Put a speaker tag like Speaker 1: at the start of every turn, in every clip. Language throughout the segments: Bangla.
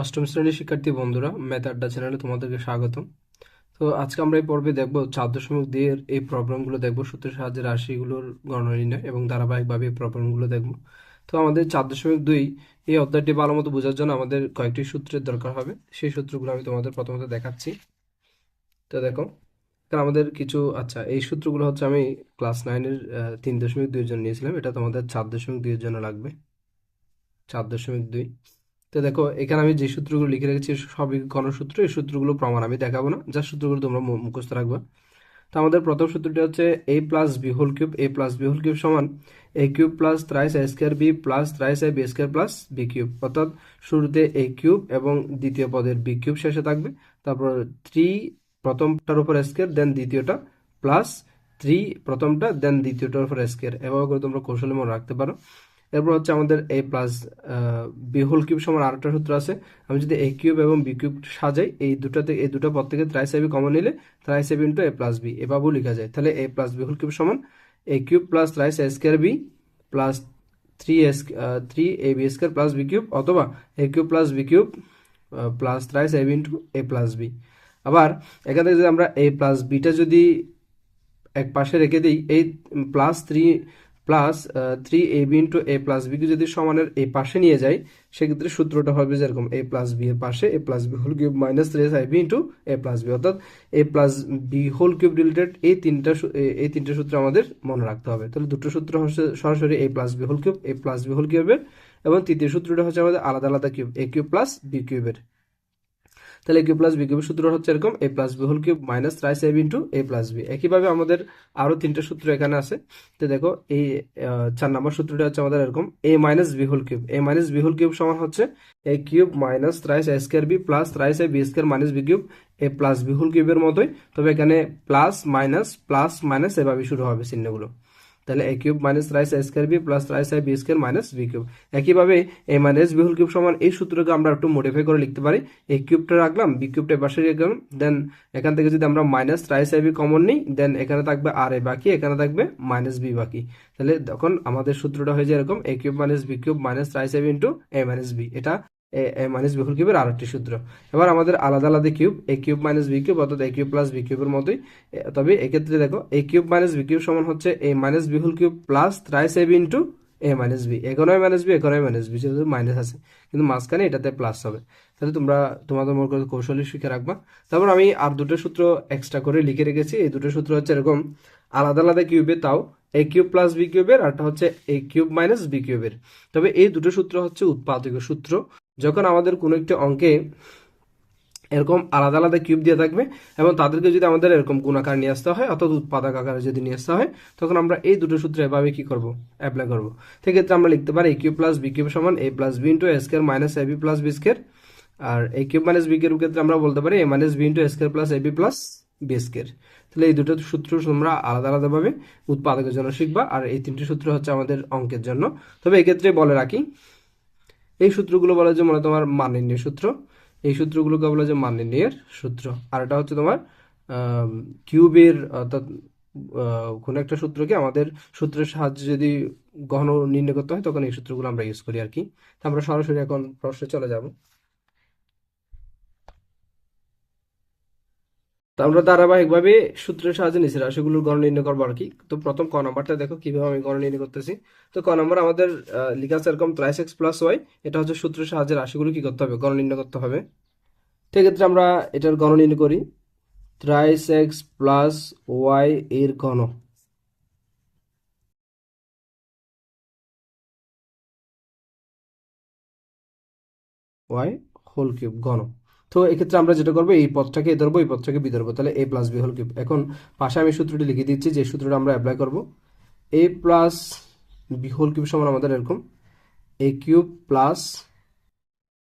Speaker 1: অষ্টম শ্রেণির শিক্ষার্থী বন্ধুরা, ম্যাথ আড্ডা চ্যানেলে তোমাদেরকে স্বাগতম। তো আজকে আমরা এই পর্বে দেখব চার দশমিক এর এই প্রবলেমগুলো দেখব, সূত্রের সাহায্যে রাশিগুলোর গণনা নির্ণয় এবং ধারাবাহিকভাবে এই প্রবলেমগুলো দেখব। তো আমাদের চার দশমিক দুই এই অধ্যায়টি ভালো মতো বোঝার জন্য আমাদের কয়েকটি সূত্রের দরকার হবে। সেই সূত্রগুলো আমি তোমাদের প্রথমত দেখাচ্ছি। তো দেখো, এখানে আমাদের কিছু আচ্ছা এই সূত্রগুলো হচ্ছে আমি ক্লাস নাইনের তিন দশমিক দুইয়ের জন্য নিয়েছিলাম। এটা তোমাদের চার দশমিক দুইয়ের জন্য লাগবে। চার দশমিক দুই। তো দেখো, এখানে আমি যে সূত্রগুলো লিখে রেখেছি, সবই গণসূত্র এই সূত্রগুলো প্রমাণ আমি দেখাবো না যা সূত্রগুলো তোমরা মুখস্থ রাখবা। তো আমাদের প্রথম সূত্রটি হচ্ছে A plus B whole cube A plus B whole cube সমান A cube plus thrice A square B plus thrice A B square plus B cube অর্থাৎ শুরুতে এ কিউব এবং দ্বিতীয় পদের বি কিউব শেষে থাকবে, তারপর থ্রি প্রথমটার উপর স্কোয়ার দেন দ্বিতীয়টা প্লাস থ্রি প্রথমটা দেন দ্বিতীয়টার উপর স্কোয়ার এভাবে করে তোমরা কৌশলে মনে রাখতে পারো। এরপর হচ্ছে আমাদের A plus B whole cube সমান আরেকটা সূত্র আছে। আমি যদি এ কিউব এবং বি কিউব সাজাই, এই দুটাতে, এই দুটো পদ থেকে ত্রাইস এবি কমন নিলে thrice A B into A plus B এভাবেও লেখা যায়। তাহলে A plus B whole cube সমান A cube plus thrice A square B plus three S three A B square plus B cube অথবা A cube plus B cube plus thrice AB into A plus B আবার এখান থেকে যদি আমরা এ প্লাস বিটা যদি এক পাশে রেখে দিই, এই plus three plus three A B into A plus বিকে যদি সমানের এই পাশে নিয়ে যাই, সেক্ষেত্রে সূত্রটা হবে যেরকম এ প্লাস বি এর পাশে A plus B whole cube minus three S I B into A plus B অর্থাৎ A plus B whole cube related এই তিনটা এই তিনটা সূত্র আমাদের মনে রাখতে হবে। তাহলে দুটো সূত্র হচ্ছে সরাসরি A plus B whole cube A plus B whole কিউবের এবং তৃতীয় সূত্রটা হচ্ছে আমাদের আলাদা আলাদা cube A cube plus B কিউবের তাহলে কিউ প্লাস বি কিউবের সূত্র হচ্ছে এরকম A plus B whole cube minus thrice A into A plus B একইভাবে আমাদের আরও তিনটা সূত্র এখানে আছে। তো দেখো, এই চার নম্বর সূত্রটা হচ্ছে আমাদের এরকম A minus B whole cube A minus B whole cube সমান হচ্ছে A cube minus thrice A square B plus thrice A B square minus B cube A plus B whole কিউবের মতোই। তবে এখানে প্লাস মাইনাস প্লাস মাইনাস এভাবে শুরু হবে চিহ্নগুলো। তাহলে A cube minus thrice A square B plus thrice I B square minus B cube. একইভাবে A minus B whole cube সমান এই সূত্রকে আমরা একটু মডিফাই করে লিখতে পারি। এ কিউবটা রাখলাম বি কিউবটা পাশে রাখলাম দেন এখান থেকে যদি আমরা minus thrice I B common নিই দেন এখানে থাকবে আর এ বাকি, এখানে থাকবে মাইনাস বি বাকি। তাহলে তখন আমাদের সূত্রটা হয়ে যায় এরকম A cube minus B cube minus thrice I B into A minus B এটা মাইনাস বি হোল কিউবের আরেকটি সূত্র। এবার আমাদের আলাদা আলাদা cube A cube minus B cube অর্থাৎ এ কিউব প্লাস বি কিউবের মতোই। তবে এক্ষেত্রে দেখো A cube minus B cube সমান হচ্ছে A minus B whole cube plus thrice A B into A minus B এখানেও মাইনাস বি এখানেও মাইনাস বি যেহেতু মাইনাস আছে। কিন্তু মাঝখানে এটাতে প্লাস হবে। তাহলে তোমরা, তোমাদের মনে করে কৌশলী শিখে রাখবা। তারপর আমি আর দুটো সূত্র এক্সট্রা করে লিখে রেখেছি। এই দুটো সূত্র হচ্ছে এরকম, আলাদা আলাদা কিউবে তাও এ কিউব প্লাস বি কিউবের আরটা হচ্ছে এ কিউব মাইনাস বি কিউবের তবে এই দুটো সূত্র হচ্ছে উৎপাদক সূত্র। যখন আমাদের কোনো একটি অঙ্কে এরকম আলাদা আলাদা কিউব দিয়ে থাকবে এবং তাদেরকে যদি আমাদের এরকম গুণাকার নিয়ে আসতে হয় অর্থাৎ উৎপাদক আকারে যদি নিয়ে আসতে হয়, তখন আমরা এই দুটো সূত্র এভাবে কি করব? অ্যাপ্লাই করব। সেক্ষেত্রে আমরা লিখতে পারি A cube plus B cube সমান A plus B into A square minus A B plus B square R A cube minus B cube ক্ষেত্রে আমরা বলতে পারি A minus B into A square plus A B plus B square তাহলে এই দুটো সূত্র তোমরা আলাদা আলাদাভাবে উৎপাদকের জন্য শিখবা, আর এই তিনটি সূত্র হচ্ছে আমাদের অঙ্কের জন্য। তবে এক্ষেত্রে বলে রাখি এই সূত্রগুলো বলা যে মানে তোমার মান সূত্র। এই সূত্রগুলোকে বলা যে মান সূত্র। আর এটা হচ্ছে তোমার কিউবের, অর্থাৎ কোনো একটা সূত্রকে আমাদের সূত্রের সাহায্যে যদি গহন নির্ণয় করতে হয়, তখন এই সূত্রগুলো আমরা ইউজ করি আর কি। আমরা সরাসরি এখন প্রশ্নে চলে যাব। তো আমরা ধারাবাহিকভাবে সূত্রের সাহায্যে নিচে রাশিগুলোর গড় নির্ণয় করব আর কি। তো প্রথম ক নাম্বারটা দেখো, কীভাবে আমি গণ নির্ণয় করতেছি। তো ক নাম্বার আমাদের লেখা আছে এরকম ত্রাইস এক্স প্লাস ওয়াই এটা হচ্ছে সূত্রের সাহায্যে রাশিগুলো কি করতে হবে? গড় নির্ণয় করতে হবে। সেক্ষেত্রে আমরা এটার গণ নির্ণয় করি। ত্রাইস এক্স প্লাস ওয়াই এর ঘন। ওয়াই হোল কিউব ঘন। তো এক্ষেত্রে আমরা যেটা করব, এই পথটাকে এ ধরবো, এই পথটাকে বি ধরবো। তাহলে A plus B whole cube এখন পাশে আমি সূত্রটি লিখে দিচ্ছি, যে সূত্রটা আমরা অ্যাপ্লাই করব। A plus B whole cube সমান আমাদের এরকম। A cube plus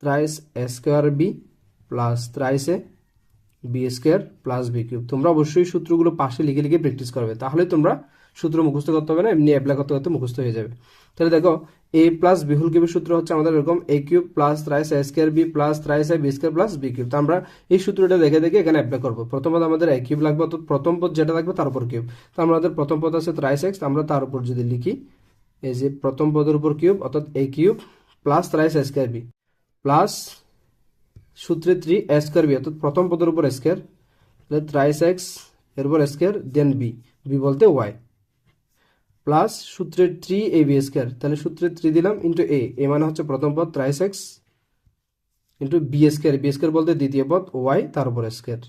Speaker 1: thrice A square B plus thrice A B square plus B cube তোমরা অবশ্যই সূত্রগুলো পাশে লিখে লিখে প্র্যাকটিস করবে। তাহলে তোমরা সূত্র মুখস্থ করতে হবে না, এমনি অ্যাপ্লাই করতে করতে মুখস্থ হয়ে যাবে। তাহলে দেখো এ প্লাস বি হোল কিউবের সূত্র হচ্ছে আমাদের এরকম A cube plus thrice A square B plus thrice A B square plus B cube তো আমরা এই সূত্রটা দেখে দেখে এখানে অ্যাপ্লাই করব। প্রথমত আমাদের এ কিউব লাগবে অর্থাৎ প্রথম পদ যেটা থাকবে তার উপর কিউব তো আমাদের প্রথম পদ আছে থ্রাইস এক্স আমরা তার উপর যদি লিখি, এই যে প্রথম পদের উপর কিউব অর্থাৎ a cube plus thrice a square b plus সূত্রে থ্রি এ স্কোয়ার বি অর্থাৎ প্রথম পদের উপর স্কোয়ার তাহলে থ্রাইস এক্সের উপর স্কোয়ার দেন বি বি বলতে ওয়াই প্লাস সূত্রে থ্রি এ বি স্কোয়ার। তাহলে সূত্রে থ্রি দিলাম ইন্টু এ এ মানে হচ্ছে প্রথম পদ thrice x into b square. B square বলতে দ্বিতীয় পদ ওয়াই তার উপর স্কোয়ার।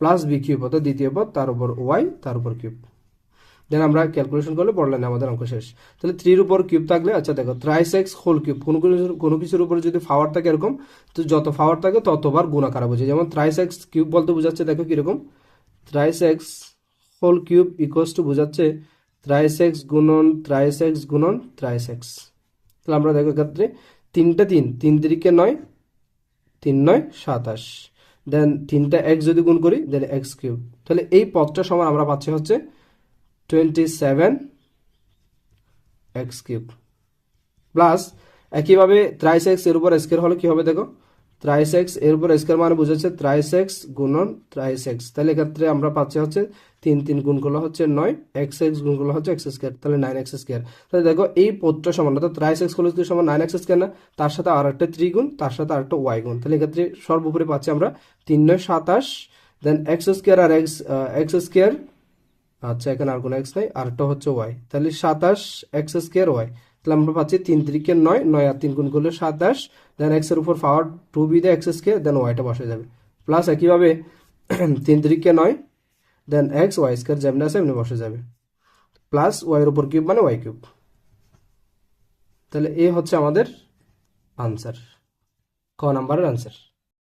Speaker 1: প্লাস বি কিউব অর্থাৎ দ্বিতীয় পদ, তার উপর ওয়াই তার উপর কিউব। দেন আমরা ক্যালকুলেশন করলে পড়লেন আমাদের অঙ্ক শেষ। তাহলে থ্রির উপর কিউব থাকলে আচ্ছা দেখো থ্রাইস এক্স হোল কিউব। কোনো কোনো কিছুর উপরে যদি পাওয়ার থাকে এরকম, তো যত পাওয়ার থাকে ততবার গুণাকার বোঝে। যেমন থ্রাইস এক্স কিউব বলতে বোঝাচ্ছে, দেখো কীরকম। Thrice X whole cube equals to বোঝাচ্ছে থ্রাইস এক্স গুণন থ্রাইস এক্স গুণন থ্রাইস এক্স তাহলে আমরা দেখো ক্ষেত্রে তিনটা তিন তিন তিরিকে নয়, তিন নয়, সাতাশ। দেন তিনটা এক্স যদি গুণ করি দেন এক্স কিউব তাহলে এই পদটা সমান আমরা পাচ্ছি হচ্ছে twenty seven x cube plus একইভাবে থ্রাইস এক্সের উপর স্কোয়ার হলে কি হবে দেখো? থ্রাইস এক্সের উপর মানে বুঝেছে থ্রাইস এক্স গুণন থ্রাইস এক্স তাহলে এক্ষেত্রে আমরা পাচ্ছি হচ্ছে তিন তিন গুণ করলে হচ্ছে নয় এক্স এক্স গুণ করলে হচ্ছে এক্স স্কোয়ার তাহলে নাইন এক্স স্কোয়ার তাহলে দেখো এই পদটা সমান, অর্থাৎ থ্রাইস এক্স হলে সমান নাইন এক্স স্কোয়ার না, তার সাথে আর একটা থ্রি গুণ তার সাথে আর একটা ওয়াই গুণ। তাহলে এক্ষেত্রে সর্বোপরি পাচ্ছি আমরা তিন নয় সাতাশ দেন এক্স স্কোয়ার আর এক্স এক্স স্কোয়ার আচ্ছা এখানে আর কোনো এক্স নাই আরটা হচ্ছে ওয়াই তাহলে সাতাশ এক্স স্কোয়ার ওয়াই তাহলে আমরা পাচ্ছি তিন তিরিকে নয় নয় আর তিন গুণ করলে সাতাশ দেন এক্সের উপর power two b the x square then ওয়াইটা বসে যাবে। প্লাস একইভাবে তিন তিরিকে নয় দেন এক্স ওয়াই স্কোয়ার যেমনি আছে এমনি বসে যাবে। প্লাস ওয়াইয়ের উপর কিউব মানে ওয়াই কিউব তাহলে এ হচ্ছে আমাদের আনসার ক নাম্বারের আনসার